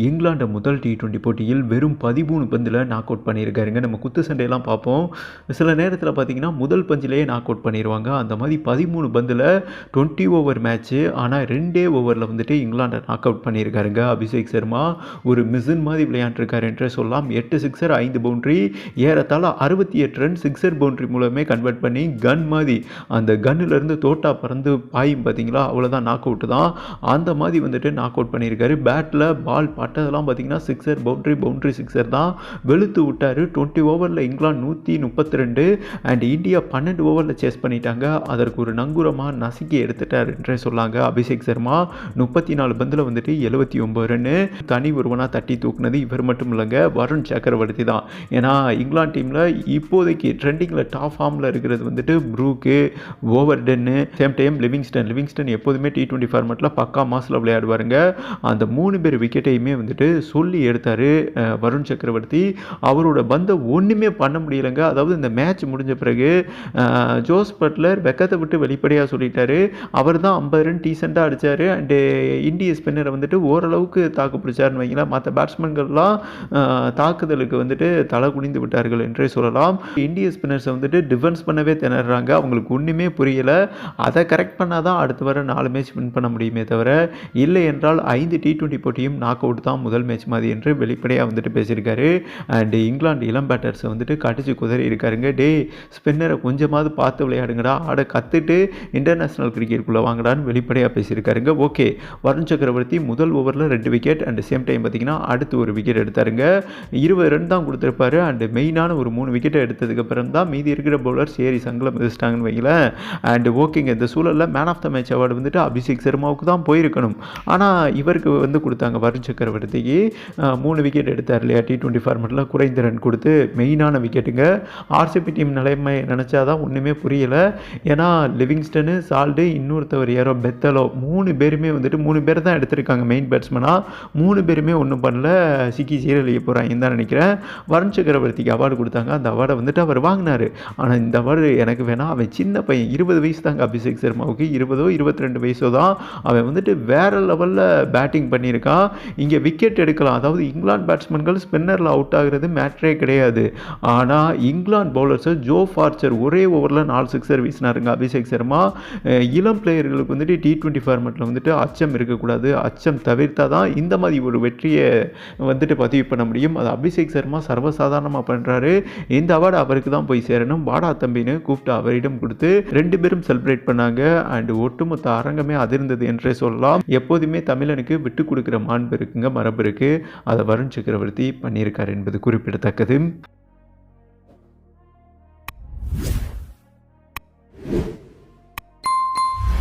இங்கிலாண்டை முதல் T twenty போட்டியில் வெறும் பதிமூணு பந்தில் நாக் அவுட் பண்ணியிருக்காருங்க. நம்ம குத்து சண்டையெல்லாம் பார்ப்போம். சில நேரத்தில் பார்த்தீங்கன்னா முதல் பஞ்சிலேயே நாக் அவுட் பண்ணிடுவாங்க அந்த மாதிரி பதிமூணு பந்தில் டுவெண்ட்டி ஓவர் மேட்ச்சு ஆனால் ரெண்டே ஓவரில் வந்துட்டு இங்கிலாண்டை நாக் அவுட் பண்ணியிருக்காருங்க. அபிஷேக் சர்மா ஒரு மிஷின் மாதிரி விளையாண்டுருக்காரு என்று சொல்லலாம். எட்டு சிக்ஸர் ஐந்து பவுண்ட்ரி ஏறத்தாழ அறுபத்தி எட்டு ரன் சிக்ஸர் பவுண்ட்ரி மூலமே கன்வெர்ட் பண்ணி கன் மாதிரி அந்த கன்னுலேருந்து தோட்டா பறந்து பாயும் பார்த்தீங்களா? அவ்வளோதான் நாக் அவுட் தான். அந்த மாதிரி வந்துட்டு நாக் அவுட் பண்ணியிருக்காரு. பேட்டில் பால் பட்டதெல்லாம் பார்த்தீங்கன்னா சிக்ஸர் பவுண்ட்ரி பவுண்ட்ரி சிக்ஸர் தான். வெளுத்து விட்டார். டுவெண்ட்டி ஓவரில் இங்கிலாந்து நூற்றி முப்பத்தி ரெண்டு அண்ட் இந்தியா பன்னெண்டு ஓவரில் சேஸ் பண்ணிட்டாங்க. அதற்கு ஒரு நங்குரமாக நசுக்கி எடுத்துட்டார் என்றே சொல்லாங்க அபிஷேக் சர்மா. முப்பத்தி நாலு பந்தில் வந்துட்டு எழுபத்தி ஒம்பது ரன்னு தனி ஒருவனாக தட்டி தூக்குனது இவர் மட்டும் இல்லைங்க வருண் சக்கரவர்த்தி தான். ஏன்னா இங்கிலாந்து டீமில் இப்போதைக்கு ட்ரெண்டிங்கில் டாப் ஃபார்மில் இருக்கிறது வந்துட்டு ப்ரூக்கு ஓவர்டன்னு சேம் டைம் லிவிங்ஸ்டன். லிவிங்ஸ்டன் எப்போதுமே டி டுவெண்ட்டி ஃபார்மெட்டில் பக்கா மாசில் விளையாடுவாருங்க. அந்த மூணு பேர் விக்கெட்டையுமே வந்துட்டு சொல்லி எடுத்தார் வருண் சக்கரவர்த்தி. அவரோட பந்தை ஒன்றுமே பண்ண முடியலைங்க. அதாவது இந்த மேட்ச் முடிஞ்ச பிறகு ஜோஸ் பட்லர் வெக்கத்தை விட்டு வெளிப்படையாக சொல்லிட்டாரு. அவர் தான் ஐம்பது ரன் டீசெண்டாக அடித்தார் அண்டு இந்திய ஸ்பின்னரை வந்துட்டு ஓரளவுக்கு தாக்கு பிடிச்சாருன்னு வைங்களேன். மற்ற பேட்ஸ்மேன்கள்லாம் தாக்குதலுக்கு வந்துட்டு தலை குனிந்து விட்டார்கள் என்றே சொல்லலாம். இந்திய ஸ்பின்னர்ஸை வந்துட்டு டிஃபென்ஸ் பண்ணவே திணறாங்க. அவங்களுக்கு ஒன்றுமே புரியலை. அதை கரெக்ட் பண்ணால் தான் அடுத்து வர நாலு மேட்ச் வின் பண்ண முடியுமே தவிர இல்லை என்றால் ஐந்து டி டுவெண்ட்டி போட்டியும் நாக் அவுட் தான் முதல் மேட்ச் மாதிரி என்று வெளிப்படையாக வந்துட்டு பேசியிருக்காரு. அண்டு இங்கிலாந்து இளம் பேட்டர்ஸை வந்துட்டு கடிச்சு குதறி இருக்காருங்க. டே ஸ்பின்னரை கொஞ்சமாவது பார்த்து விளையாடுங்கடா. ஆட கற்றுட்டு இன்டர்நேஷ்னல் கிரிக்கெட்டுக்குள்ளே வாங்கடான்னு வெளிப்படையாக பேசியிருக்காருங்க. ஓகே வருண் சக்கரவர்த்தி முதல் ஓவரில் ரெண்டு விக்கெட் அண்ட் சேம் டைம் பார்த்தீங்கன்னா அடுத்து ஒரு விக்கெட் எடுத்தாருங்க. இருபது ரன் தான் கொடுத்துருப்பாரு. அண்டு மெயினான ஒரு மூணு விக்கெட்டை எடுத்ததுக்கப்புறம் தான் மீதி இருக்கிற பவுலர்ஸ் ஏறி சங்கலம் மிதிச்சிட்டாங்கன்னு வைங்களேன். அண்டு ஓகேங்க இந்த சூழலில் man of the match award வந்துட்டு அபிஷேக் சர்மாவுக்கு தான் போயிருக்கணும். ஆனால் இவருக்கு வந்து கொடுத்தாங்க வருண் சக்கரவர்த்திக்கு மூணு விக்கெட் எடுத்தார் இல்லையா டி டுவெண்ட்டி ஃபார்மெட்டில் குறைந்த ரன் கொடுத்து மெயினான விக்கெட்டுங்க ஆர்சிபி டீம் நிலைமை நினச்சா தான் ஒன்றுமே புரியலை. ஏன்னா லிவிங்ஸ்டனு சால்டு இன்னொருத்தவர் யாரோ பெத்தலோ மூணு பேருமே வந்துட்டு மூணு பேர் தான் எடுத்திருக்காங்க மெயின் பேட்ஸ்மனாக மூணு பேருமே ஒன்றும் பண்ணல. சிக்கி சீரழிய போகிறாங்க தான் நினைக்கிறேன். வருண் சக்கரவர்த்திக்கு அவார்டு கொடுத்தாங்க. அந்த அவார்டை வந்துட்டு அவர் வாங்கினார். ஆனால் இந்த அவார்டு எனக்கு வேணாம் அவன் சின்ன பையன் இருபது வயசு தாங்க அபிஷேக் சர்மாவுக்கு. இருபதோ இருபத்தி ரெண்டு வயசோ தான் அவன் வந்துட்டு வேற லெவலில் பேட்டிங் பண்ணியிருக்கான். இங்கே விக்கெட் எடுக்கலாம். அதாவது இங்கிலாந்து பேட்ஸ்மேன்கள் ஸ்பின்னரில் அவுட் ஆகிறது மேட்ரே கிடையாது. ஆனால் இங்கிலாந்து பவுலர்ஸை ஜோ ஃபார்ச்சர் ஒரே ஓவரில் நாலு சிக்ஸர் வீசினாருங்க அபிஷேக் சர்மா. இளம் பிளேயர்களுக்கு வந்துட்டு டி டுவெண்ட்டி ஃபார்மெட்டில் வந்துட்டு அச்சம் இருக்கக்கூடாது. அச்சம் தவிர்த்தா தான் இந்த மாதிரி ஒரு வெற்றியை வந்துட்டு பதிவு பண்ண முடியும். அது அபிஷேக் சர்மா சர்வசாதாரணமாக பண்ணுறாரு இந்த அவார்டு அவருக்கு தான் போய் சேரணும். வாடா தம்பின்னு கூப்பிட்டு அவரிடம் கொடுத்து ரெண்டு பேரும் செலிப்ரேட் பண்ணாங்க. அண்ட் ஒட்டுமொத்த அரங்கமே அதிர்ந்தது என்றே சொல்லலாம். எப்போதுமே தமிழனுக்கு விட்டு கொடுக்குற மாண்பு இருக்குங்க. மரபு இருக்குது அதை வருண் சக்கரவர்த்தி பண்ணியிருக்கார் என்பது குறிப்பிடத்தக்கது.